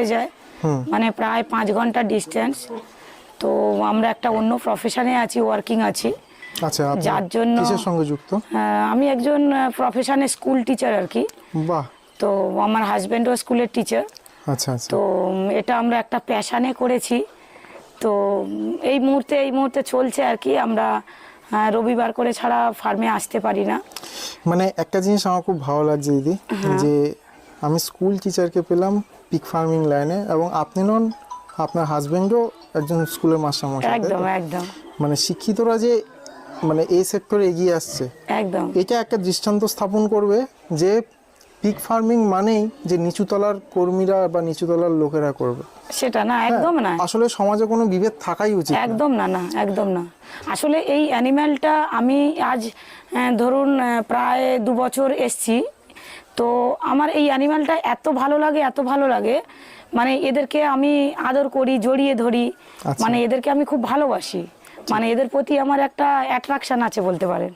হয়ে যায়। মানে প্রায় পাঁচ ঘণ্টা ডিস্টেন্স তো আমরা একটা অন্য প্রফেশনে আছি ওয়ার্কিং আছি। আচ্ছা যার জন্য- কিসের সঙ্গে যুক্ত? আমি একজন প্রফেশনে স্কুল টিচার আর কি। বাহ। তো আমার হাজব্যান্ডও স্কুলের টিচার আচ্ছা আচ্ছা। তো এটা আমরা একটা প্যাশানে করেছি। তো এই মুহূর্তে এই মুহূর্তে চলছে আর কি। আমরা রবিবার করে ছাড়া ফার্মে আসতে পারি না। মানে একটা জিনিস আমার খুব ভালো লাগছে দিদি হ্যাঁ। যে আমি স্কুল টিচারকে পেলাম পিক ফার্মিং লাইনে এবং আপনি নন আপনার হাজবেন্ডও একজন স্কুলের মাস্টারমশাই একদম একদম। মানে শিক্ষিতরা যে মানে এই সেক্টরে এগিয়ে আসছে একদম। এটা একটা দৃষ্টান্ত স্থাপন করবে যে পিক ফার্মিং মানেই যে নিচুতলার কর্মীরা বা নিচুতলার লোকেরা করবে। সেটা না একদম না। আসলে সমাজে কোনো বিভেদ থাকাই উচিত একদম না না একদম না। আসলে এই অ্যানিম্যালটা আমি আজ ধরুন প্রায় দু বছর এসছি। তো আমার এই অ্যানিমালটা এত ভালো লাগে এত ভালো লাগে। মানে এদেরকে আমি আদর করি জড়িয়ে ধরি। আচ্ছা। মানে এদেরকে আমি খুব ভালোবাসি। মানে এদের প্রতি আমার একটা অ্যাট্রাকশন আছে বলতে পারেন।